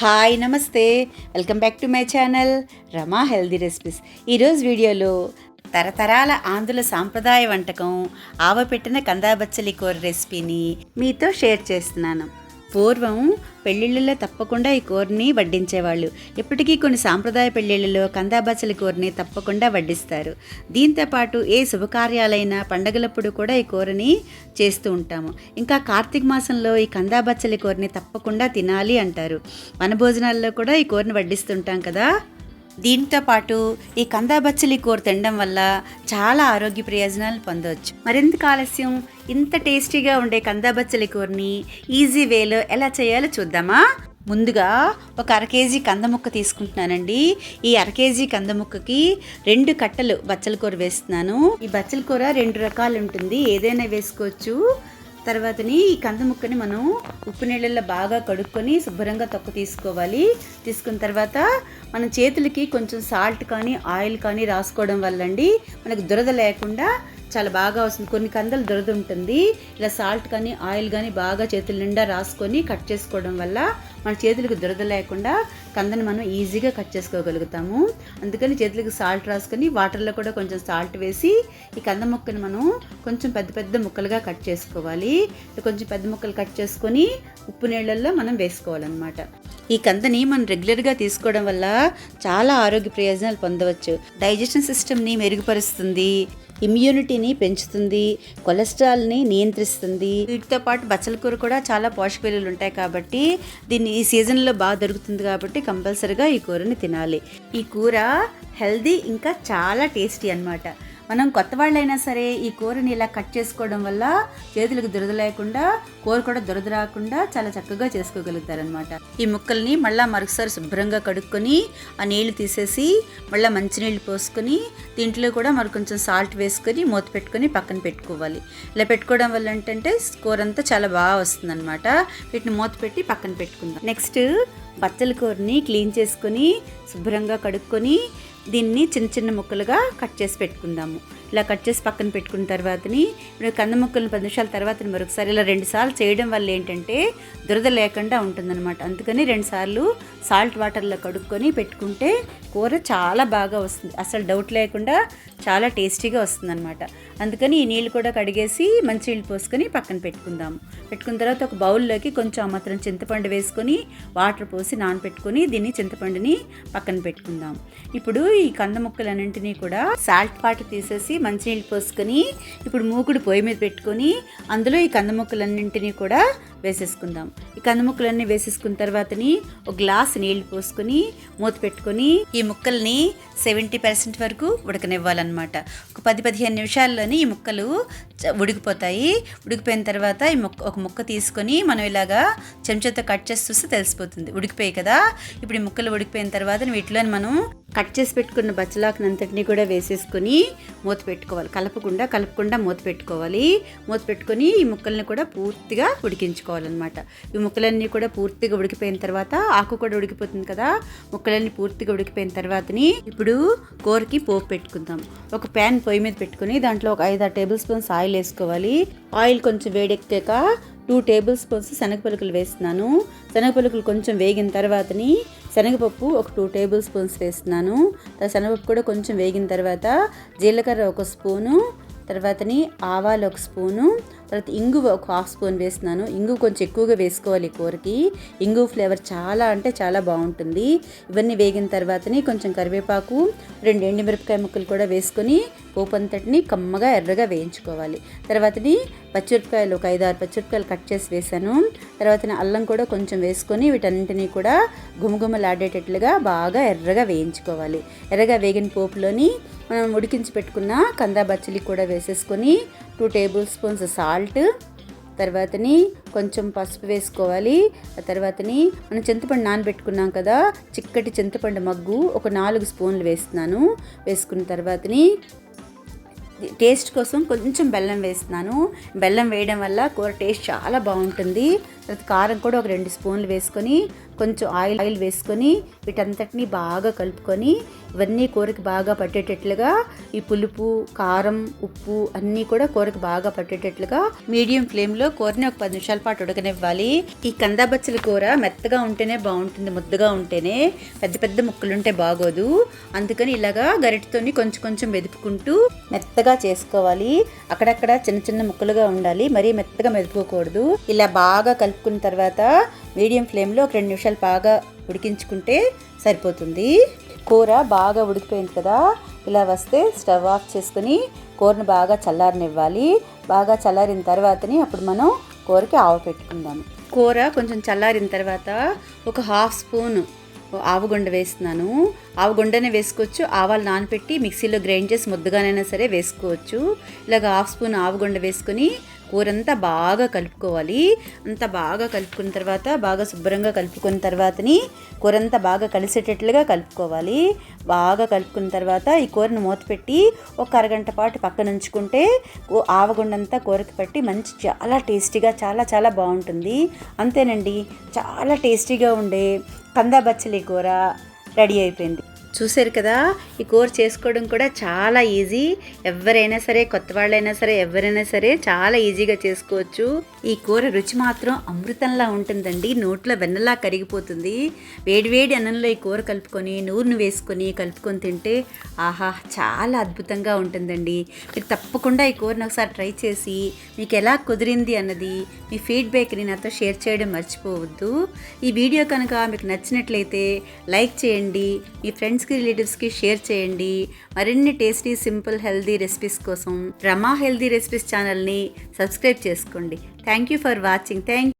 Hi నమస్తే. Welcome back to my channel Rama healthy recipes. ఈరోజు వీడియోలో తరతరాల ఆంధ్రుల సాంప్రదాయ వంటకం ఆవపెట్టిన కందాబచ్చలి కూర రెసిపీని మీతో షేర్ చేస్తున్నాను. పూర్వం పెళ్ళిళ్ళలో తప్పకుండా ఈ కూరని వడ్డించేవాళ్ళు. ఇప్పటికీ కొన్ని సాంప్రదాయ పెళ్ళిళ్ళలో కందాబచ్చలి కూరని తప్పకుండా వడ్డిస్తారు. దీంతో పాటు ఏ శుభకార్యాలైనా పండగలప్పుడు కూడా ఈ కూరని చేస్తూ ఉంటాము. ఇంకా కార్తీక మాసంలో ఈ కందాబచ్చలి కూరని తప్పకుండా తినాలి అంటారు. మన భోజనాల్లో కూడా ఈ కూరని వడ్డిస్తుంటాం కదా? దీంతో పాటు ఈ కందాబచ్చలి కూర తినడం వల్ల చాలా ఆరోగ్య ప్రయోజనాలు పొందవచ్చు. మరింత ఆలస్యం? ఇంత టేస్టీగా ఉండే కందాబచ్చలి కూరని ఈజీ వేలో ఎలా చేయాలో చూద్దామా? ముందుగా ఒక అర కేజీ కందముక్క తీసుకుంటున్నానండి. ఈ అర కేజీ కందముక్కకి రెండు కట్టలు బచ్చల కూర వేస్తున్నాను. ఈ బచ్చల కూర రెండు రకాలు ఉంటుంది ఏదైనా వేసుకోవచ్చు. తర్వాతని ఈ కంద ముక్కని మనం ఉప్పు నీళ్ళల్లో బాగా కడుక్కొని శుభ్రంగా తొక్క తీసుకోవాలి. తీసుకున్న తర్వాత మన చేతులకి కొంచెం సాల్ట్ కానీ ఆయిల్ కానీ రాసుకోవడం వల్ల అండి మనకు దురద లేకుండా చాలా బాగా వస్తుంది. కొన్ని కందలు దురద ఉంటుంది ఇలా సాల్ట్ కానీ ఆయిల్ కానీ బాగా చేతుల నిండా రాసుకొని కట్ చేసుకోవడం వల్ల మన చేతులకు దురద లేకుండా కందని మనం ఈజీగా కట్ చేసుకోగలుగుతాము. అందుకని చేతులకు సాల్ట్ రాసుకొని వాటర్లో కూడా కొంచెం సాల్ట్ వేసి ఈ కంద ముక్కని మనం కొంచెం పెద్ద పెద్ద ముక్కలుగా కట్ చేసుకోవాలి. కొంచెం పెద్ద ముక్కలు కట్ చేసుకొని ఉప్పు నీళ్ళల్లో మనం వేసుకోవాలన్నమాట. ఈ కందని మనం రెగ్యులర్గా తీసుకోవడం వల్ల చాలా ఆరోగ్య ప్రయోజనాలు పొందవచ్చు. డైజెషన్ సిస్టమ్ని మెరుగుపరుస్తుంది. ఇమ్యూనిటీని పెంచుతుంది కొలెస్ట్రాల్ని నియంత్రిస్తుంది. వీటితో పాటు బచ్చల కూర కూడా చాలా పోషక విలువలు ఉంటాయి కాబట్టి దీన్ని ఈ సీజన్లో బాగా దొరుకుతుంది కాబట్టి కంపల్సరిగా ఈ కూరని తినాలి. ఈ కూర హెల్దీ ఇంకా చాలా టేస్టీ అన్నమాట. మనం కొత్త వాళ్ళైనా సరే ఈ కూరని ఇలా కట్ చేసుకోవడం వల్ల చేతులకు దురద లేకుండా కూర కూడా దురద రాకుండా చాలా చక్కగా చేసుకోగలుగుతారనమాట ఈ ముక్కల్ని మళ్ళీ మరొకసారి శుభ్రంగా కడుక్కొని ఆ నీళ్ళు తీసేసి మళ్ళీ మంచినీళ్ళు పోసుకొని దీంట్లో కూడా మరి కొంచెం సాల్ట్ వేసుకొని మూత పెట్టుకొని పక్కన పెట్టుకోవాలి. ఇలా పెట్టుకోవడం వల్ల ఏంటంటే కూర అంతా చాలా బాగా వస్తుందన్నమాట. వీటిని మూత పెట్టి పక్కన పెట్టుకుందాం. నెక్స్ట్ బచ్చల కూరని క్లీన్ చేసుకొని శుభ్రంగా కడుక్కొని దీన్ని చిన్న చిన్న ముక్కలుగా కట్ చేసి పెట్టుకుందాము. ఇలా కట్ చేసి పక్కన పెట్టుకున్న తర్వాతని ఇప్పుడు కంద ముక్కలను పది నిమిషాల తర్వాత మరొకసారి ఇలా రెండు సార్లు చేయడం వల్ల ఏంటంటే దురద లేకుండా ఉంటుందన్నమాట. అందుకని రెండు సార్లు సాల్ట్ వాటర్లో కడుక్కొని పెట్టుకుంటే కూర చాలా బాగా వస్తుంది. అసలు డౌట్ లేకుండా చాలా టేస్టీగా వస్తుందన్నమాట. అందుకని ఈ నీళ్ళు కూడా కడిగేసి మంచి నీళ్ళు పోసుకొని పక్కన పెట్టుకుందాము పెట్టుకున్న తర్వాత ఒక బౌల్లోకి కొంచెం మాత్రం చింతపండు వేసుకొని వాటర్ పోసి నానబెట్టుకొని దీన్ని చింతపండుని పక్కన పెట్టుకుందాం. ఇప్పుడు ఈ కంద ముక్కలన్నింటినీ కూడా సాల్ట్ పాటు తీసేసి మంచినీళ్ళు పోసుకొని ఇప్పుడు మూకుడు పొయ్యి మీద పెట్టుకొని అందులో ఈ కంద ముక్కలన్నింటినీ కూడా వేసేసుకుందాం. ఈ ముక్కలన్నీ వేసేసుకున్న తర్వాతని ఒక గ్లాస్ నీళ్ళు పోసుకొని మూత పెట్టుకొని ఈ ముక్కల్ని సెవెంటీ పర్సెంట్ వరకు ఉడకనివ్వాలన్నమాట. ఒక పది పదిహేను నిమిషాల్లోని ఈ ముక్కలు ఉడికిపోతాయి. ఉడికిపోయిన తర్వాత ఈ ముక్క ఒక ముక్క తీసుకొని మనం ఇలాగా చెంచాతో కట్ చేసి చూస్తే తెలిసిపోతుంది. ఉడికిపోయి కదా. ఇప్పుడు ఈ ముక్కలు ఉడికిపోయిన తర్వాత వీటిలోని మనం కట్ చేసి పెట్టుకున్న బచ్చలాకునంతటిని కూడా వేసేసుకొని మూత పెట్టుకోవాలి. కలపకుండా కలపకుండా మూత పెట్టుకోవాలి. మూత పెట్టుకొని ఈ ముక్కల్ని కూడా పూర్తిగా ఉడికించుకోవాలన్నమాట. ఈ ముక్క ముక్కలన్నీ కూడా పూర్తిగా ఉడికిపోయిన తర్వాత ఆకు కూడా ఉడికిపోతుంది కదా ముక్కలన్నీ పూర్తిగా ఉడికిపోయిన తర్వాతని ఇప్పుడు కూరకి పోపు పెట్టుకుందాం. ఒక ప్యాన్ పొయ్యి మీద పెట్టుకొని దాంట్లో ఒక ఐదు ఆరు టేబుల్ స్పూన్స్ ఆయిల్ వేసుకోవాలి. ఆయిల్ కొంచెం వేడెక్కాక టూ టేబుల్ స్పూన్స్ శనగపలుకులు వేస్తున్నాను. శనగపలుకులు కొంచెం వేగిన తర్వాతని శనగపప్పు ఒక టూ టేబుల్ స్పూన్స్ వేస్తున్నాను. శనగపప్పు కూడా కొంచెం వేగిన తర్వాత జీలకర్ర ఒక స్పూను తర్వాతని ఆవాలు ఒక స్పూను తర్వాత ఇంగువ ఒక హాఫ్ స్పూన్ వేస్తున్నాను. ఇంగువ కొంచెం ఎక్కువగా వేసుకోవాలి కూరకి. ఇంగు ఫ్లేవర్ చాలా అంటే చాలా బాగుంటుంది. ఇవన్నీ వేగిన తర్వాతనే కొంచెం కరివేపాకు రెండు ఎండుమిరపకాయ ముక్కలు కూడా వేసుకొని పోపు అంతటిని కమ్మగా ఎర్రగా వేయించుకోవాలి. తర్వాతని పచ్చిమిరపకాయలు ఒక ఐదు ఆరు పచ్చిమిరపకాయలు కట్ చేసి వేసాను. తర్వాత అల్లం కూడా కొంచెం వేసుకొని వీటన్నింటినీ కూడా గుమగుమలాడేటట్లుగా బాగా ఎర్రగా వేయించుకోవాలి. ఎర్రగా వేగిన పోపులోని మనం ఉడికించి పెట్టుకున్న కందా బచ్చలి కూడా వేసేసుకొని టూ టేబుల్ స్పూన్స్ సాల్ట్ తర్వాతని కొంచెం పసుపు వేసుకోవాలి. ఆ తర్వాతని మనం చింతపండు నానబెట్టుకున్నాం కదా చిక్కటి చింతపండు మగ్గు ఒక నాలుగు స్పూన్లు వేస్తున్నాను. వేసుకున్న తర్వాతని టేస్ట్ కోసం కొంచెం బెల్లం వేస్తున్నాను. బెల్లం వేయడం వల్ల కూర టేస్ట్ చాలా బాగుంటుంది. తర్వాత కారం కూడా ఒక రెండు స్పూన్లు వేసుకొని కొంచెం ఆయిల్ ఆయిల్ వేసుకొని వీటంతటిని బాగా కలుపుకొని ఇవన్నీ కూరకి బాగా పట్టేటట్లుగా ఈ పులుపు కారం ఉప్పు అన్నీ కూడా కూరకి బాగా పట్టేటట్లుగా మీడియం ఫ్లేమ్లో కూరని ఒక పది నిమిషాల పాటు ఉడకనివ్వాలి. ఈ కందాబచ్చల కూర మెత్తగా ఉంటేనే బాగుంటుంది ముద్దగా ఉంటేనే. పెద్ద పెద్ద ముక్కలు ఉంటే బాగోదు. అందుకని ఇలాగా గరిటతోని కొంచెం కొంచెం మెదుపుకుంటూ మెత్తగా చేసుకోవాలి. అక్కడక్కడ చిన్న చిన్న ముక్కలుగా ఉండాలి. మరీ మెత్తగా మెదుపుకోకూడదు. ఇలా బాగా కలుపుకున్న తర్వాత మీడియం ఫ్లేమ్లో ఒక రెండు నిమిషాలు బాగా ఉడికించుకుంటే సరిపోతుంది. కూర బాగా ఉడికిపోయింది కదా? ఇలా వస్తే స్టవ్ ఆఫ్ చేసుకుని కూరను బాగా చల్లారనివ్వాలి. బాగా చల్లారిన తర్వాతని అప్పుడు మనం కూరకి ఆవు పెట్టుకుందాము. కూర కొంచెం చల్లారిన తర్వాత ఒక హాఫ్ స్పూన్ ఆవుగుండ వేస్తున్నాను. ఆవుగుండనే వేసుకోవచ్చు. ఆవాలు నానపెట్టి మిక్సీలో గ్రైండ్ చేసి ముద్దగానైనా సరే వేసుకోవచ్చు. ఇలాగ హాఫ్ స్పూన్ ఆవుగుండ వేసుకొని కూరంతా బాగా కలుపుకోవాలి. అంతా బాగా కలుపుకున్న తర్వాత బాగా శుభ్రంగా కలుపుకున్న తర్వాతని కూరంతా బాగా కలిసేటట్లుగా కలుపుకోవాలి. బాగా కలుపుకున్న తర్వాత ఈ కూరను మూత పెట్టి ఒక అరగంట పాటు పక్కన ఉంచుకుంటే ఆవగుండంతా కూరకి పట్టి మంచి చాలా టేస్టీగా చాలా చాలా బాగుంటుంది. అంతేనండి. చాలా టేస్టీగా ఉండే కందా బచ్చలి కూర రెడీ అయిపోయింది. చూశారు కదా ఈ కూర చేసుకోవడం కూడా చాలా ఈజీ. ఎవరైనా సరే కొత్త వాళ్ళైనా సరే ఎవరైనా సరే చాలా ఈజీగా చేసుకోవచ్చు. ఈ కూర రుచి మాత్రం అమృతంలా ఉంటుందండి. నోట్లో వెన్నలా కరిగిపోతుంది. వేడివేడి అన్నంలో ఈ కూర కలుపుకొని నూరును వేసుకొని కలుపుకొని తింటే ఆహా చాలా అద్భుతంగా ఉంటుందండి. మీరు తప్పకుండా ఈ కూరను ఒకసారి ట్రై చేసి మీకు ఎలా కుదిరింది అన్నది మీ ఫీడ్బ్యాక్ని నాతో షేర్ చేయడం మర్చిపోవద్దు. ఈ వీడియో కనుక మీకు నచ్చినట్లయితే లైక్ చేయండి. మీ ఫ్రెండ్స్ ఫ్రెండ్స్కి రిలేటివ్స్కి షేర్ చేయండి. మరిన్ని టేస్టీ సింపుల్ హెల్దీ రెసిపీస్ కోసం రమా హెల్దీ రెసిపీస్ ఛానల్ని సబ్స్క్రైబ్ చేసుకోండి. Thank you for watching thank